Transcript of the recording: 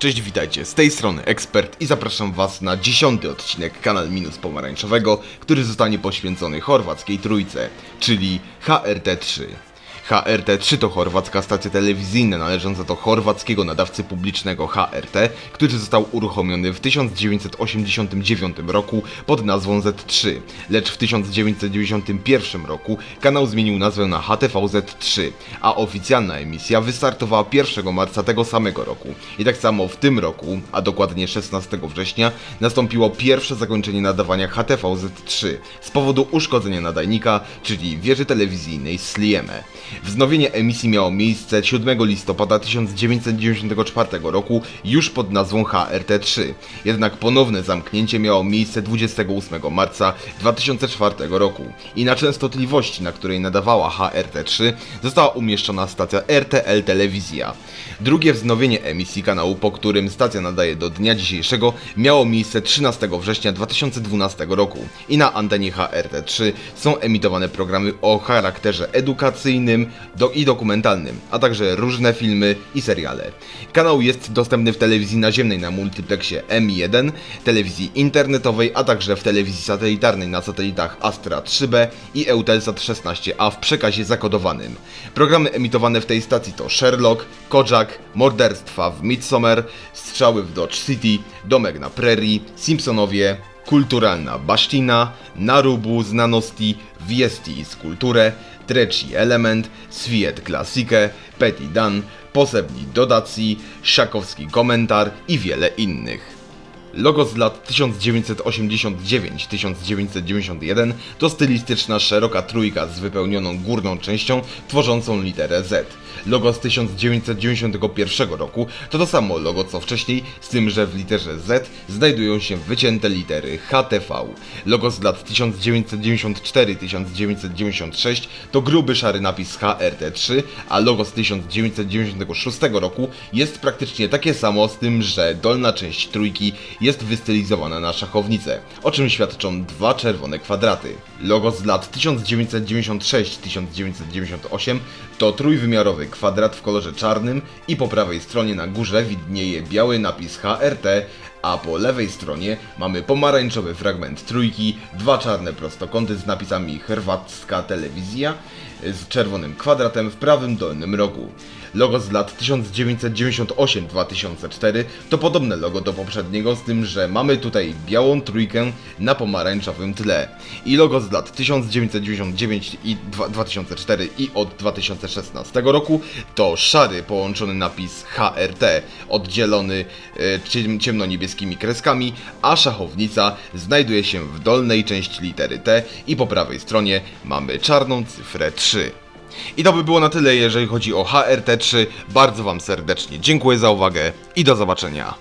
Cześć, witajcie, z tej strony Ekspert i zapraszam Was na dziesiąty odcinek Kanal Minus Pomarańczowego, który zostanie poświęcony chorwackiej trójce, czyli HRT3. HRT3 to chorwacka stacja telewizyjna należąca do chorwackiego nadawcy publicznego HRT, który został uruchomiony w 1989 roku pod nazwą Z3, lecz w 1991 roku kanał zmienił nazwę na HTV-Z3, a oficjalna emisja wystartowała 1 marca tego samego roku. I tak samo w tym roku, a dokładnie 16 września, nastąpiło pierwsze zakończenie nadawania HTV-Z3 z powodu uszkodzenia nadajnika, czyli wieży telewizyjnej Slieme. Wznowienie emisji miało miejsce 7 listopada 1994 roku już pod nazwą HRT3, jednak ponowne zamknięcie miało miejsce 28 marca 2004 roku. I na częstotliwości, na której nadawała HRT3 została umieszczona stacja RTL Telewizja. Drugie wznowienie emisji kanału, po którym stacja nadaje do dnia dzisiejszego, miało miejsce 13 września 2012 roku. I na antenie HRT3 są emitowane programy o charakterze edukacyjnym do i dokumentalnym, a także różne filmy i seriale. Kanał jest dostępny w telewizji naziemnej na multiplexie M1, telewizji internetowej, a także w telewizji satelitarnej na satelitach Astra 3B i Eutelsat 16A w przekazie zakodowanym. Programy emitowane w tej stacji to Sherlock, Kojak, Morderstwa w Midsommar, Strzały w Dodge City, Domek na Prairie, Simpsonowie, Kulturalna Basztina, Narubu z Nanosti, Wiesti z Kulturę, Treci Element, Swiet Klasikę, Petit Dan, Posebni Dodacji, Szakowski Komentar i wiele innych. Logo z lat 1989-1991 to stylistyczna szeroka trójka z wypełnioną górną częścią tworzącą literę Z. Logo z 1991 roku to to samo logo co wcześniej, z tym że w literze Z znajdują się wycięte litery HTV. Logo z lat 1994-1996 to gruby szary napis HRT3, a logo z 1996 roku jest praktycznie takie samo, z tym że dolna część trójki jest wystylizowana na szachownicę, o czym świadczą dwa czerwone kwadraty. Logo z lat 1996-1998 to trójwymiarowy kwadrat w kolorze czarnym i po prawej stronie na górze widnieje biały napis HRT, a po lewej stronie mamy pomarańczowy fragment trójki, dwa czarne prostokąty z napisami Chorwacka Telewizja z czerwonym kwadratem w prawym dolnym rogu. Logo z lat 1998-2004 to podobne logo do poprzedniego, z tym, że mamy tutaj białą trójkę na pomarańczowym tle. I logo z lat 1999 i dwa- 2004 i od 2016 roku to szary połączony napis HRT, oddzielony e, ciem- ciemnoniebieskimi kreskami, a szachownica znajduje się w dolnej części litery T i po prawej stronie mamy czarną cyfrę 3. I to by było na tyle, jeżeli chodzi o HRT3. Bardzo Wam serdecznie dziękuję za uwagę i do zobaczenia.